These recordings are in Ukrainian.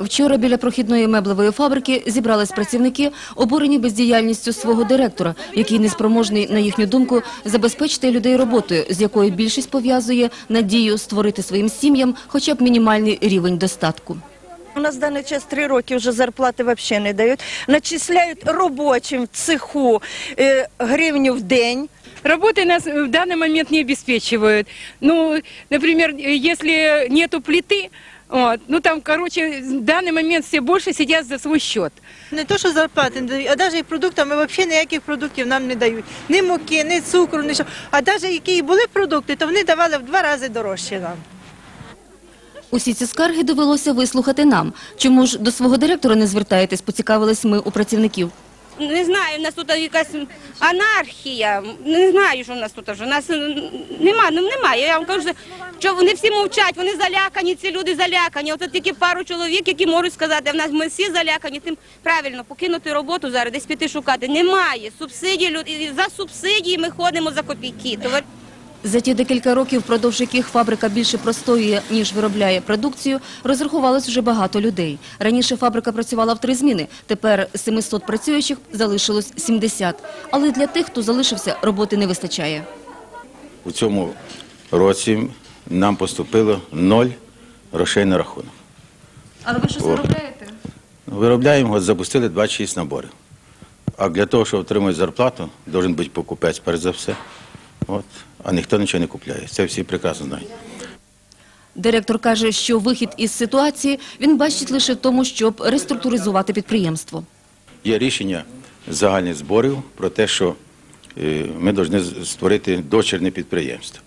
Вчора біля прохідної меблевої фабрики зібрались працівники, обурені бездіяльністю свого директора, який неспроможний, на їхню думку, забезпечити людей роботою, з якою більшість пов'язує надію створити своїм сім'ям хоча б мінімальний рівень достатку. У нас в даний час три роки вже зарплати взагалі не дають. Начисляють робочим в цеху е, гривню в день. Работы нас в данный момент не обеспечивают. Ну, например, если нету плиты, вот, ну там, короче, в данный момент все больше сидят за свой счет. Не то, що зарплати не дають, а навіть і продуктами взагалі ніяких продуктів нам не дають. Ні муки, ні цукру, ні що. А навіть які були продукти, то вони давали в два рази дорожче нам. Усі ці скарги довелося вислухати нам. Чому ж до свого директора не звертаєтесь, поцікавились ми у працівників. Не знаю, у нас тут якась анархія. Не знаю, що в нас тут. У нас нема, ну немає. Я вам кажу, що вони всі мовчать, вони залякані, ці люди залякані. Ото тільки пару чоловік, які можуть сказати, в нас ми всі залякані, тим правильно покинути роботу зараз, десь піти шукати. Немає. Субсидії люди за субсидії ми ходимо за копійки. За ті декілька років, впродовж яких фабрика більше простоює, ніж виробляє продукцію, розрахувалось вже багато людей. Раніше фабрика працювала в три зміни, тепер з 700 працюючих залишилось 70. Але для тих, хто залишився, роботи не вистачає. У цьому році нам поступило ноль грошей на рахунок. Але ви щось виробляєте? Виробляємо, от запустили 26 наборів. А для того, щоб отримати зарплату, має бути покупець, перш за все. От. А ніхто нічого не купляє. Це всі прекрасно знають. Директор каже, що вихід із ситуації він бачить лише в тому, щоб реструктуризувати підприємство. Є рішення загальних зборів про те, що е, ми повинні створити дочерне підприємство.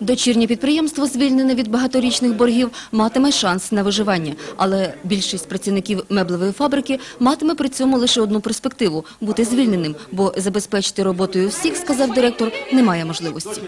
Дочірнє підприємство, звільнене від багаторічних боргів, матиме шанс на виживання. Але більшість працівників меблевої фабрики матиме при цьому лише одну перспективу – бути звільненим, бо забезпечити роботою всіх, сказав директор, немає можливості.